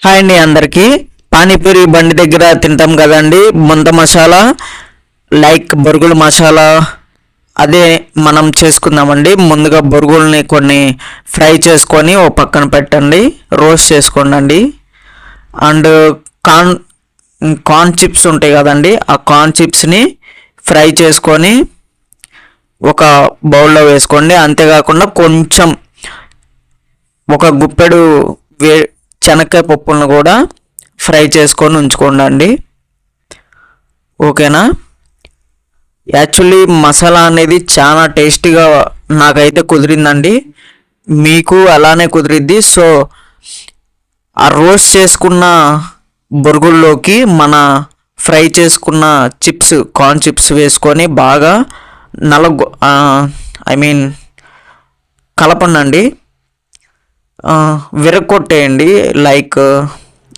Hi అండి అందరికీ. పానీపూరి బండి దగ్గర తింటాం కదండి. ముంత మసాలా లైక్ బొరుగుల మసాలా. అదే మనం చేసుకుందామండి. ముందుగా బొరుగుల్ని కొన్ని ఫ్రై చేసుకొని ఓ పక్కన పెట్టండి. రోస్ట్ చేసుకోండి అండ్ కార్న్ కార్న్ చిప్స్ ఉంటాయి కదండి. ఆ కార్న్ చిప్స్ని ఫ్రై చేసుకొని ఒక బౌల్లో వేసుకోండి. అంతేకాకుండా కొంచెం ఒక గుప్పెడు వే శనక్కాయ పప్పులను కూడా ఫ్రై చేసుకొని ఉంచుకోండి అండి ఓకేనా? యాక్చువల్లీ మసాలా అనేది చాలా టేస్టీగా నాకైతే కుదిరిందండి. మీకు అలానే కుదిరిద్ది. సో ఆ రోస్ట్ చేసుకున్న బొరుగుల్లోకి మన ఫ్రై చేసుకున్న చిప్స్ కార్న్ చిప్స్ వేసుకొని బాగా నలగొ ఐ మీన్ కలపండి విరగొట్టేయండి లైక్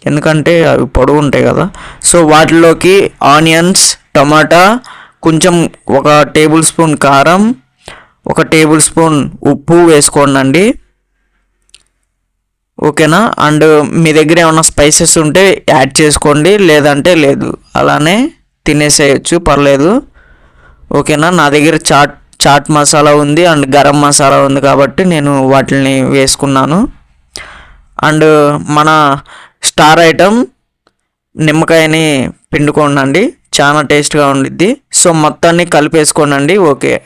ఎందుకంటే అవి పొడవు ఉంటాయి కదా. సో వాటిలోకి ఆనియన్స్ టమాటా కొంచెం ఒక టేబుల్ స్పూన్ కారం ఒక టేబుల్ స్పూన్ ఉప్పు వేసుకోండి ఓకేనా? అండ్ మీ దగ్గర ఏమైనా స్పైసెస్ ఉంటే యాడ్ చేసుకోండి లేదంటే లేదు. అలానే తినేసేయచ్చు పర్లేదు. ఓకేనా? నా దగ్గర చాట్ చాట్ మసాలా ఉంది అండ్ గరం మసాలా ఉంది కాబట్టి నేను వాటిని వేసుకున్నాను. అండ్ మన స్టార్ ఐటమ్ నిమ్మకాయని పిండుకోండి చాలా టేస్ట్గా ఉండిద్ది. సో మొత్తాన్ని కలిపేసుకోనండి. ఓకే.